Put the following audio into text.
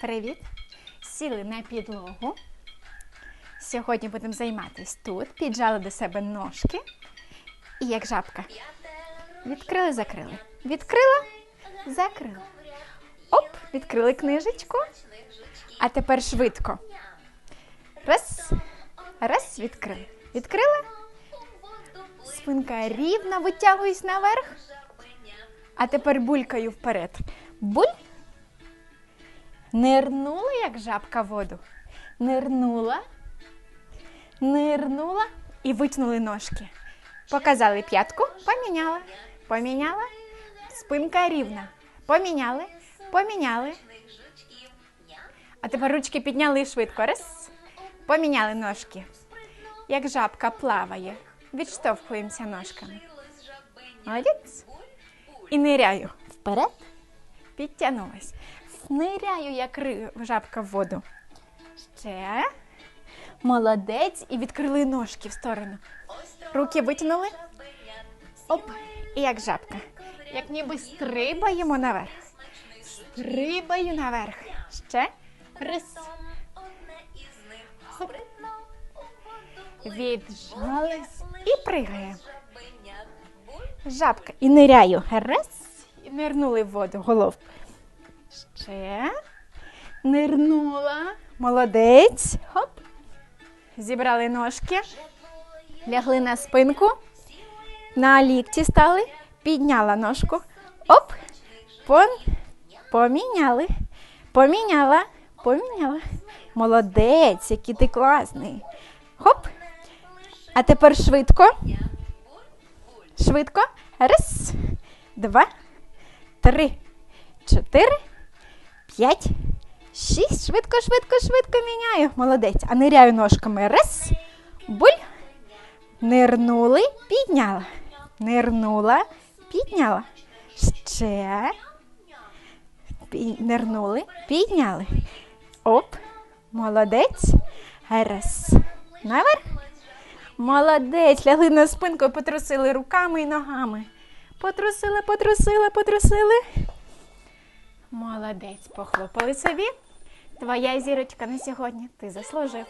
Привіт! Сіли на підлогу. Сьогодні будемо займатися тут. Піджали до себе ножки. І як жабка. Відкрили, закрили. Відкрила, закрила. Оп, відкрили книжечку. А тепер швидко. Раз. Раз, відкрили. Відкрили. Спинка рівно витягуюсь наверх. А тепер булькаю вперед. Буль. Нирнула, як жабка в воду. Нирнула. Нирнула і витягнули ножки. Показали п'ятку, поміняла. Поміняла. Спинка рівна. Поміняли. Поміняли. А тепер ручки підняли швидко. Раз. Поміняли ножки. Як жабка плаває. Відштовхуємося ножками. Молодець. І ниряю. Вперед. Підтягнулась. Ниряю, як жабка в воду. Ще. Молодець. І відкрили ножки в сторону. Руки витягнули. Оп. І як жабка. Як ніби стрибаємо наверх. Стрибаю наверх. Ще. Раз. Хоп. Віджались і пригаємо. Жабка. І ниряю. Раз. І нирнули в воду головку. Ще. Нирнула. Молодець. Хоп. Зібрали ножки. Лягли на спинку. На лікті стали. Підняла ножку. Оп. Пон... Поміняли. Поміняла. Поміняла. Молодець, який ти класний. Хоп. А тепер швидко. Швидко. Раз, два, три, чотири, п'ять, шість. Швидко, швидко, швидко міняю. Молодець. А ниряю ножками. Раз. Буль. Нирнули, підняла. Нирнула, підняла. Ще. Нирнули, підняли. Оп. Молодець. Раз. Наверх. Молодець. Лягли на спинку потрусили руками і ногами. Потрусили, потрусили, потрусили. Молодець. Похлопали собі. Твоя зірочка на сьогодні. Ти заслужив.